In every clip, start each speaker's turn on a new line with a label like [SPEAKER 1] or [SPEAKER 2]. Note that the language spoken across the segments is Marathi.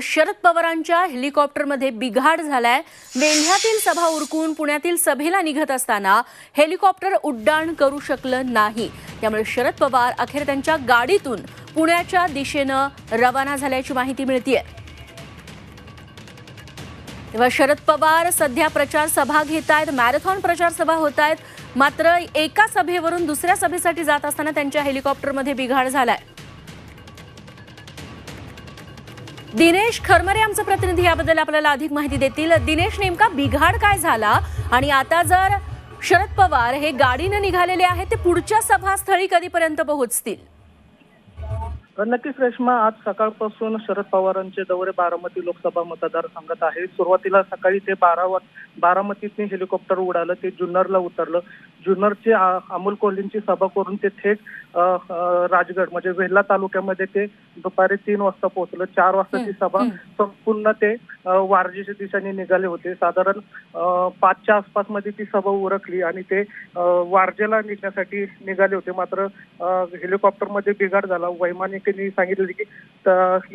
[SPEAKER 1] शरद पवारांच्या हेलिकॉप्टरमध्ये बिघाड झालाय. मेंढ्यातील सभा उरकून पुण्यातील सभेला निघत असताना हेलिकॉप्टर उड्डाण करू शकलं नाही. त्यामुळे शरद पवार अखेर त्यांच्या गाडीतून पुण्याच्या दिशेनं रवाना झाल्याची माहिती मिळतीये. तेव्हा शरद पवार सध्या प्रचार सभा घेत आहेत मॅरेथॉन प्रचार सभा होत आहेत मात्र एका सभेवरून दुसऱ्या सभेसाठी जात असताना त्यांच्या हेलिकॉप्टरमध्ये बिघाड झालाय. दिनेश खरमरे आमचे प्रतिनिधी याबद्दल आपल्याला अधिक माहिती देतील. दिनेश नेमका बिघाड काय झाला? आणि आता जर शरद पवार हे गाडीनं निघालेले आहेत ते पुढच्या सभास्थळी कधीपर्यंत पोहोचतील?
[SPEAKER 2] तर नक्कीच रेश्मा आज सकाळपासून शरद पवारांचे दौरे बारामती लोकसभा मतदारसंघात आहे सुरुवातीला सकाळी ते बारा वा बारामतीतून हेलिकॉप्टर उडालं ते जुन्नरला उतरलं. जुन्नरची आ- अमोल कोल्हेंची सभा करून ते थेट राजगड म्हणजे वेल्हा तालुक्यामध्ये ते दुपारी तीन वाजता पोहोचलं. चार वाजता ती सभा संपूर्ण ते वारजेच्या दिशेने निघाले होते. साधारण पाचच्या आसपासमध्ये ती सभा उरकली आणि ते वारजेला निघण्यासाठी निघाले होते. मात्र हेलिकॉप्टरमध्ये बिघाड झाला. वैमानिकांनी सांगितले की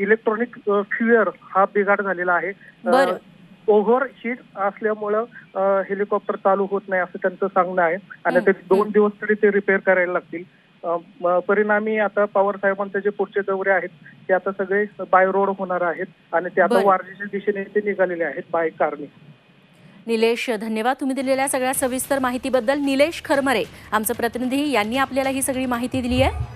[SPEAKER 2] इलेक्ट्रॉनिक फ्युअर हा बिघाड झालेला आहे.
[SPEAKER 1] बरं.
[SPEAKER 2] ओव्हर हीट असल्यामुळं हेलिकॉप्टर चालू होत नाही असं त्यांचं सांगणं आहे. आणि ते दोन दिवस तरी ते रिपेअर करायला लागतील. परिणामी आता पवार साहेबांचे जे पुढचे दौरे आहेत ते आता सगळे बाय रोड होणार आहेत आणि ते आता. वारजेच्या दिशेने ते निघालेले आहेत बाय कारने
[SPEAKER 1] निलेश धन्यवाद तुम्ही दिलेल्या सगळ्या सविस्तर माहितीबद्दल. निलेश खरमरे आमचे प्रतिनिधी यांनी आपल्याला ही सगळी माहिती दिली आहे.